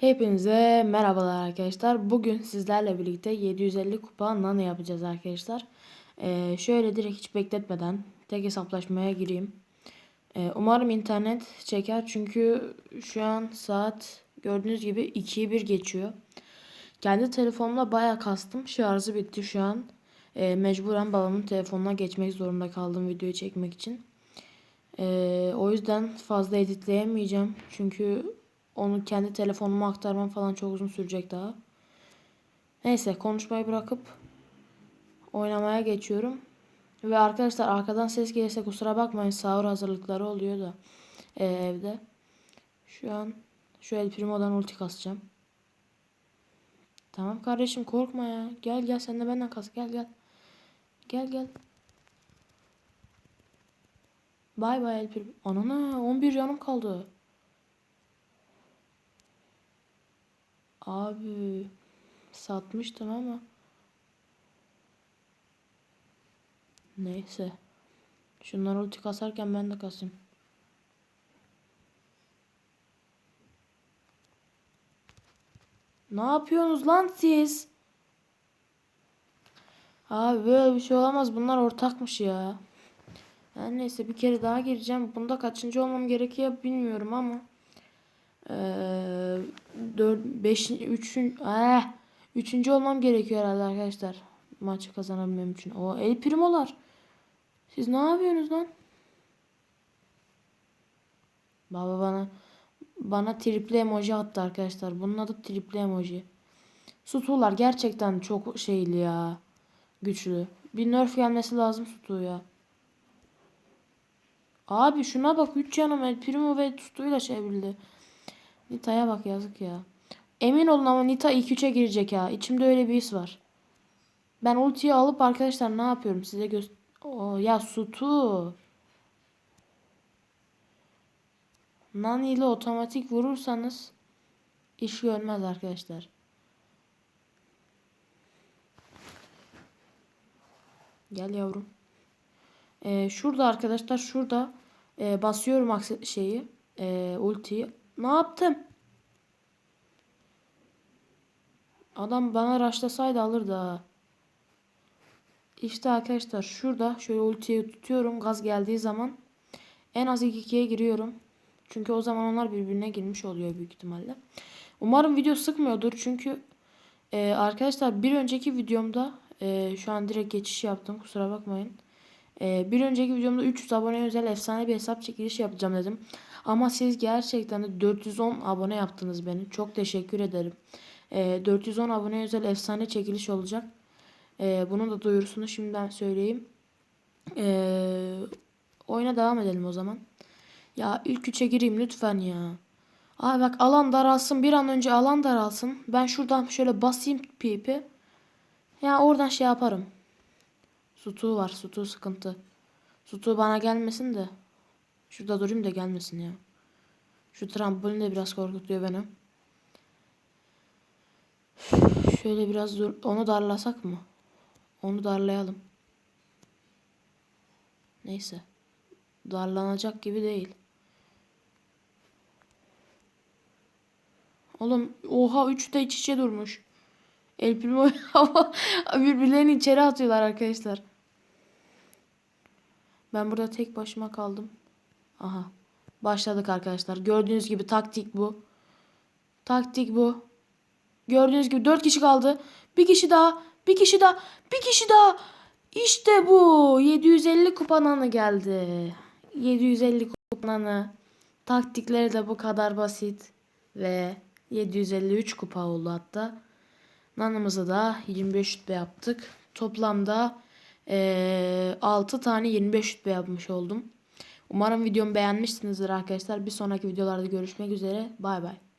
Hepinize merhabalar arkadaşlar. Bugün sizlerle birlikte 750 kupa nano yapacağız arkadaşlar. Ee, şöyle direkt hiç bekletmeden tek hesaplaşmaya gireyim. Ee, umarım internet çeker çünkü şu an saat gördüğünüz gibi 2'yi 1 geçiyor. Kendi telefonumla baya kastım. Şarjı bitti şu an. Ee, mecburen babamın telefonuna geçmek zorunda kaldım videoyu çekmek için. Ee, o yüzden fazla editleyemeyeceğim. Çünkü onu kendi telefonuma aktarmam falan çok uzun sürecek daha. Neyse konuşmayı bırakıp oynamaya geçiyorum. Ve arkadaşlar arkadan ses gelirse kusura bakmayın sahur hazırlıkları oluyor da e, evde. Şu an şu El Primo'dan ulti kasacağım. Tamam kardeşim korkma ya. Gel gel sen de benden kas gel gel. Gel gel. Bay bay El Primo. Anana 11 canım kaldı. Abi satmıştım ama neyse. Şunları ulti kasarken ben de kasayım. Ne yapıyorsunuz lan siz? Abi böyle bir şey olamaz. Bunlar ortakmış ya. Yani neyse bir kere daha gireceğim. Bunda kaçıncı olmam gerekiyor bilmiyorum ama. Ee, 4 5 3 eh, üçüncü olmam gerekiyor herhalde arkadaşlar. Maçı kazanabilmem için. O el primolar. Siz ne yapıyorsunuz lan? Baba bana bana triple emoji attı arkadaşlar. Bunun adı triple emoji. Sutular gerçekten çok şeyli ya. Güçlü. Bir nerf gelmesi lazım Sutu ya. Abi şuna bak 3 canım El Primo ve Sutu'yla şey bildi. Nita'ya bak yazık ya. Emin olun ama Nita ilk 3'e girecek ya. İçimde öyle bir his var. Ben ultiyi alıp arkadaşlar ne yapıyorum size göster... Oo, ya Sutu. Nani ile otomatik vurursanız iş görmez arkadaşlar. Gel yavrum. Ee, şurada arkadaşlar şurada e, basıyorum şeyi e, ultiyi. Ne yaptım? Adam bana raşlasaydı alırdı ha. İşte arkadaşlar şurada şöyle ultiyi tutuyorum gaz geldiği zaman en az 2-2'ye giriyorum. Çünkü o zaman onlar birbirine girmiş oluyor büyük ihtimalle. Umarım video sıkmıyordur çünkü e, arkadaşlar bir önceki videomda e, şu an direkt geçiş yaptım kusura bakmayın. E, bir önceki videomda 300 abone özel efsane bir hesap çekilişi yapacağım dedim. Ama siz gerçekten de 410 abone yaptınız beni. Çok teşekkür ederim. E, 410 abone özel efsane çekiliş olacak. E, bunun da duyurusunu şimdiden söyleyeyim. E, oyuna devam edelim o zaman. Ya ilk üçe gireyim lütfen ya. Ay bak alan daralsın. Bir an önce alan daralsın. Ben şuradan şöyle basayım pipi. Ya oradan şey yaparım. Sutuğu var. Sutuğu sıkıntı. Sutuğu bana gelmesin de. Şurada durayım da gelmesin ya. Şu trambolin de biraz korkutuyor beni. Şöyle biraz dur. Onu darlasak mı? Onu darlayalım. Neyse. Darlanacak gibi değil. Oğlum oha üçü de iç içe durmuş. El Primo birbirlerini içeri atıyorlar arkadaşlar. Ben burada tek başıma kaldım. Aha. Başladık arkadaşlar. Gördüğünüz gibi taktik bu. Taktik bu. Gördüğünüz gibi 4 kişi kaldı. Bir kişi daha. Bir kişi daha. Bir kişi daha. İşte bu. 750 kupananı geldi. 750 kupananı. Taktikleri de bu kadar basit. Ve 753 kupa oldu hatta. Nanımızı da 25 rütbe yaptık. Toplamda ee, 6 tane 25 rütbe yapmış oldum. Umarım videomu beğenmişsinizdir arkadaşlar. Bir sonraki videolarda görüşmek üzere. Bay bay.